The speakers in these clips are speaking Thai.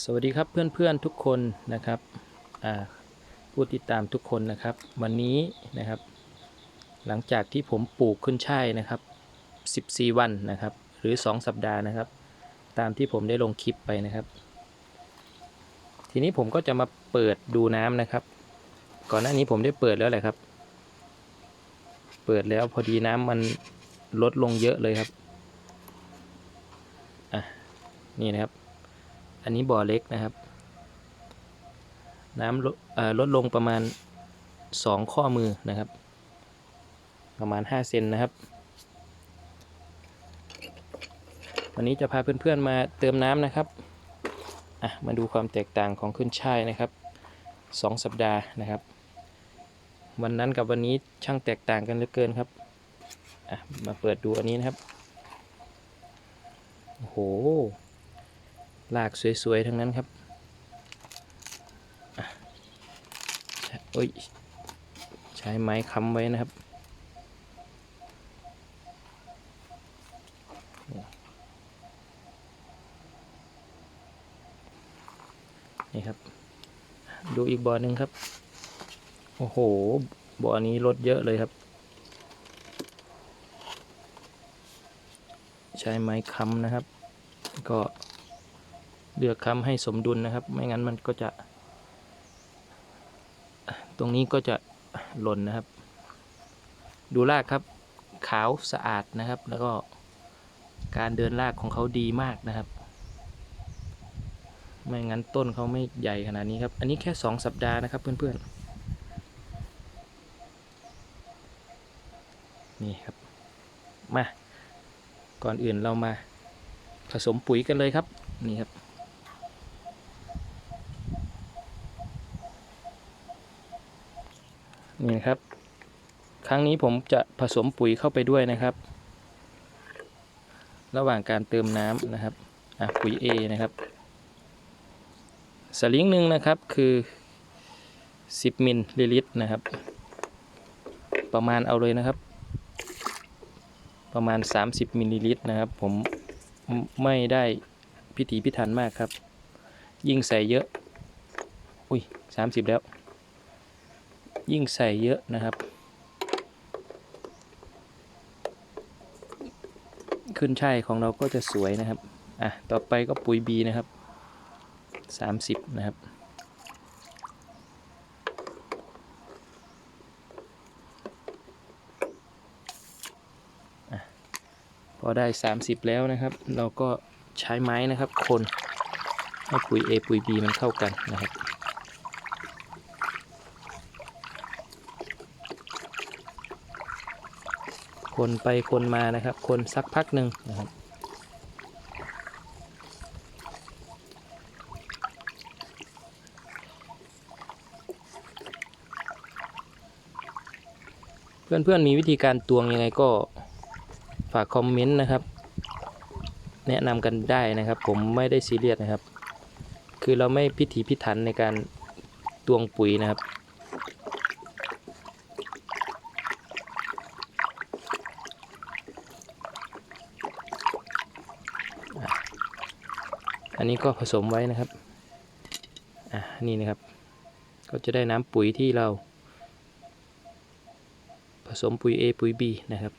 สวัสดีครับเพื่อนๆทุกคนนะครับผู้ติดตามทุกคนนะครับ วันนี้นะครับ หลังจากที่ผมปลูกขึ้นช่ายนะครับ 14 วันนะครับ หรือ 2 สัปดาห์นะครับ ตามที่ผมได้ลงคลิปไปนะครับ ทีนี้ผมก็จะมาเปิดดูน้ำนะครับ ก่อนหน้านี้ผมได้เปิดแล้วแหละครับ เปิดแล้วพอดีน้ำมันลดลงเยอะเลยครับอะนี่นะครับ อันนี้บ่อเล็กนะครับ น้ำลดลดลงประมาณ 2 ข้อมือนะครับ ประมาณ 5 เซนนะครับ วันนี้จะพาเพื่อนๆมาเติมน้ำนะครับอะมาดูความแตกต่างของขึ้นช่ายนะครับ 2 สัปดาห์นะครับ วันนั้นกับวันนี้ช่างแตกต่างกันเหลือเกินครับอะมาเปิดดูอันนี้นะครับโอ้โห ลากสวย ๆ ทั้งนั้นครับโอ้ย ใช้ไม้ค้ำไว้นะครับ นี่ครับ ดูอีกบ่อหนึ่งครับ โอ้โห บ่อนี้ลดเยอะเลยครับ ใช้ไม้ค้ำนะครับ ก็ เลือกค้ำให้สมดุลนะครับ ไม่งั้นมันก็จะ ตรงนี้ก็จะหล่นนะครับ ดูรากครับขาวสะอาดนะครับ แล้วก็การเดินรากของเขาดีมากนะครับ ไม่งั้นต้นเขาไม่ใหญ่ขนาดนี้ครับ อันนี้แค่ 2 สัปดาห์นะครับเพื่อนๆ นี่ครับ มา ก่อนอื่นเรามาผสมปุ๋ยกันเลยครับ นี่ครับ นี่นะครับ ครั้งนี้ผมจะผสมปุ๋ยเข้าไปด้วยนะครับ ระหว่างการเติมน้ำนะครับอะปุ๋ย A นะครับ สลิงหนึ่งนะครับคือ 10 มิลลิลิตรนะครับ ประมาณเอาเลยนะครับ ประมาณ 30 มิลลิลิตรนะครับ ผมไม่ได้พิถีพิถันมากครับ ยิ่งใส่เยอะ อุ้ย 30 แล้ว ยิ่งใส่เยอะนะครับ ขึ้นช่ายของเราก็จะสวยนะครับ อะ ต่อไปก็ปุ๋ย B นะครับ 30 นะครับพอได้ 30 แล้วนะครับ เราก็ใช้ไม้นะครับ คนให้ปุ๋ย A ปุ๋ย B มันเข้ากันนะครับ คนไปคนมานะครับ คนสักพักหนึ่งนะครับ เพื่อนๆมีวิธีการตวงยังไงก็ฝากคอมเมนต์นะครับ แนะนำกันได้นะครับ ผมไม่ได้ซีเรียสนะครับ คือเราไม่พิถีพิถันในการตวงปุ๋ยนะครับ อันนี้ก็ผสมไว้นะครับ อะนี่นะครับ ก็จะได้น้ำปุ๋ยที่เรา ผสมปุ๋ย A ปุ๋ย B นะครับ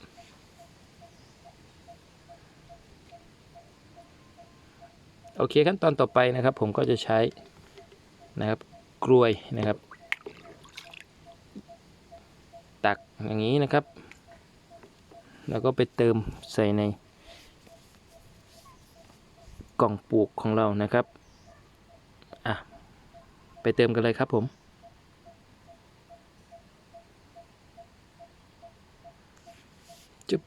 โอเคขั้นตอนต่อไปนะครับ ผมก็จะใช้นะครับกลวยนะครับ ตักอย่างนี้นะครับ แล้วก็ไปเติมใส่ใน กล่องปลูกของเรานะครับอะไปเติมกันเลยครับผม จุ๊บ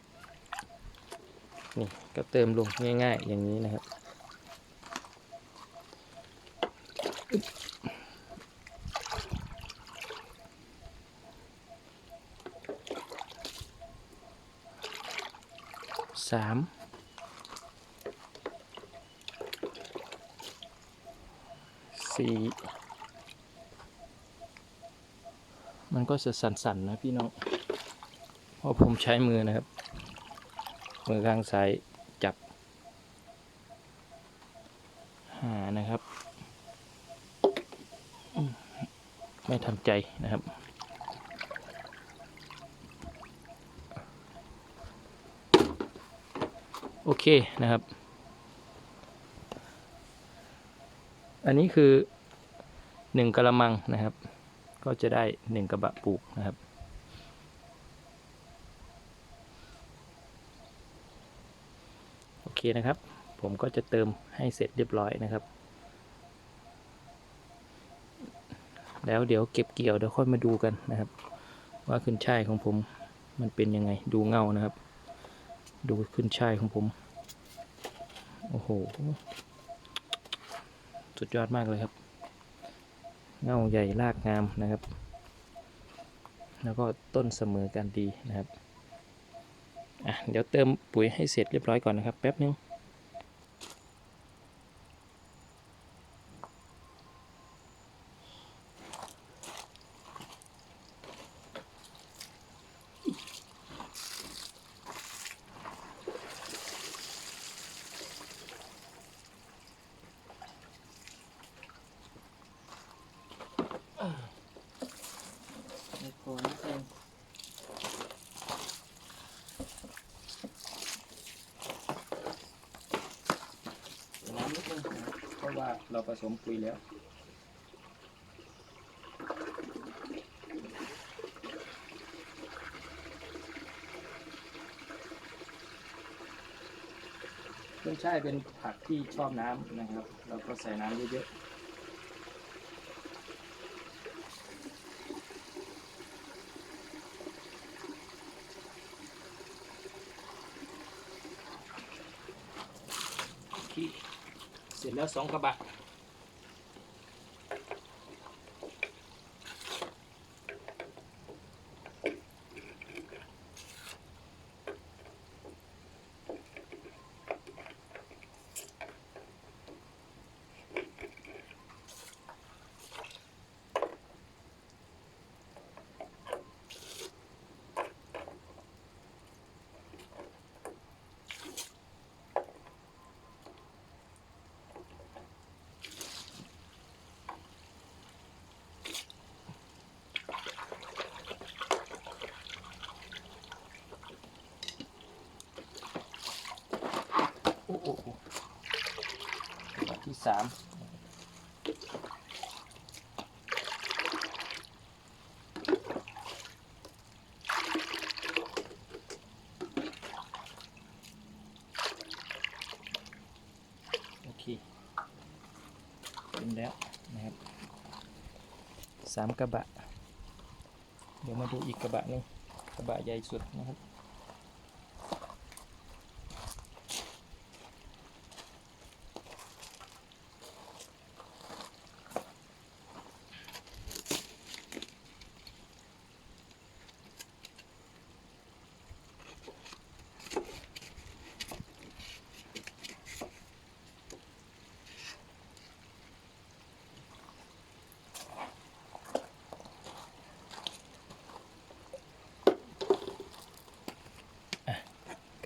นี่ก็เติมลงง่ายๆ อย่างนี้นะครับสาม สีมันก็จะสั่นๆนะพี่น้อง เพราะผมใช้มือนะครับ มือข้างซ้ายจับ หานะครับ ไม่ทำใจนะครับโอเคนะครับ อันนี้คือหนึ่งกระมังนะครับ ก็จะได้หนึ่งกระบะปลูกนะครับ โอเคนะครับ ผมก็จะเติมให้เสร็จเรียบร้อยนะครับ แล้วเดี๋ยวเก็บเกี่ยวเดี๋ยวค่อยมาดูกันนะครับ ว่าขึ้นช่ายของผมมันเป็นยังไงดูเงานะครับ ดูขึ้นช่ายของผม โอ้โห สุดยอดมากเลยครับ เงาใหญ่รากงามนะครับ แล้วก็ต้นเสมอกันดีนะครับอะเดี๋ยวเติมปุ๋ยให้เสร็จเรียบร้อยก่อนนะครับ แป๊บนึง ก่อนนิดนึงน้ำนิดนึงนะครับเพราะ ว่าเราผสมปุ๋ยแล้วขึ้นช่ายเป็นผักที่ชอบน้ำนะครับ เราก็ใส่น้ำเยอะๆที่ เสร็จแล้วสองกระบะ สามโอเคเป็นแล้วนะครับสามกระบะ เดี๋ยวมาดูอีกกระบะหนึงกระบะใหญ่สุดนะครับ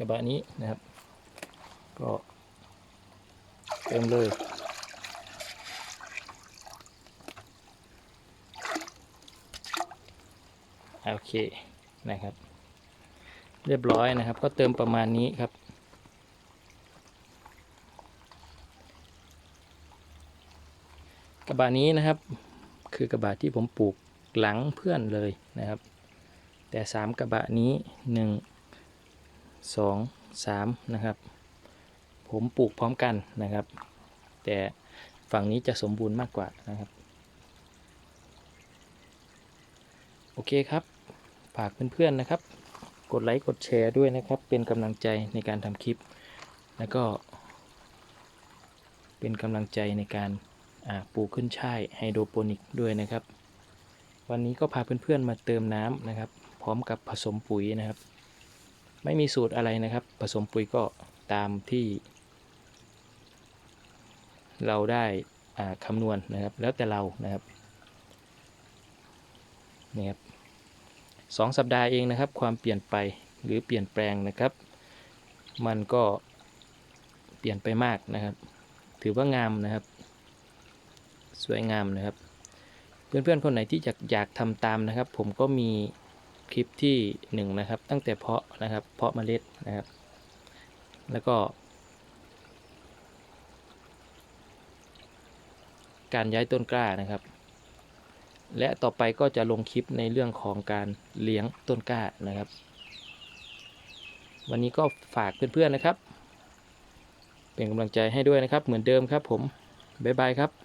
กระบะนี้นะครับ ก็เติมเลยโอเคนะครับ เรียบร้อยนะครับ ก็เติมประมาณนี้ครับกระบะนี้นะครับ คือกระบะที่ผมปลูกหลังเพื่อนเลยนะครับ แต่สามกระบะนี้ห นึ่งสองสามนะครับ ผมปลูกพร้อมกันนะครับ แต่ฝั่งนี้จะสมบูรณ์มากกว่านะครับ โอเคครับ ฝากเพื่อนๆนะครับ กดไลค์กดแชร์ด้วยนะครับ เป็นกำลังใจในการทำคลิป แล้วก็ เป็นกำลังใจในการปลูกขึ้นช่ายไฮโดรโปนิกด้วยนะครับ วันนี้ก็พาเพื่อนๆมาเติมน้ำนะครับ พร้อมกับผสมปุ๋ยนะครับ ไม่มีสูตรอะไรนะครับ ผสมปุ๋ยก็ตามที่ เราได้คำนวณนะครับ แล้วแต่เรานะครับนี่ครับสองสัปดาห์เองนะครับ ความเปลี่ยนไปหรือเปลี่ยนแปลงนะครับ มันก็เปลี่ยนไปมากนะครับ ถือว่างามนะครับ สวยงามนะครับ เพื่อนๆคนไหนที่อยากอยากทำตามนะครับ ผมก็มี คลิปที่หนึ่งนะครับ ตั้งแต่เพาะนะครับ เพาะเมล็ดนะครับ แล้วก็ การย้ายต้นกล้านะครับ และต่อไปก็จะลงคลิปในเรื่องของการเลี้ยงต้นกล้านะครับ วันนี้ก็ฝากเพื่อนๆนะครับ เป็นกำลังใจให้ด้วยนะครับ เหมือนเดิมครับผม บ๊ายบายครับ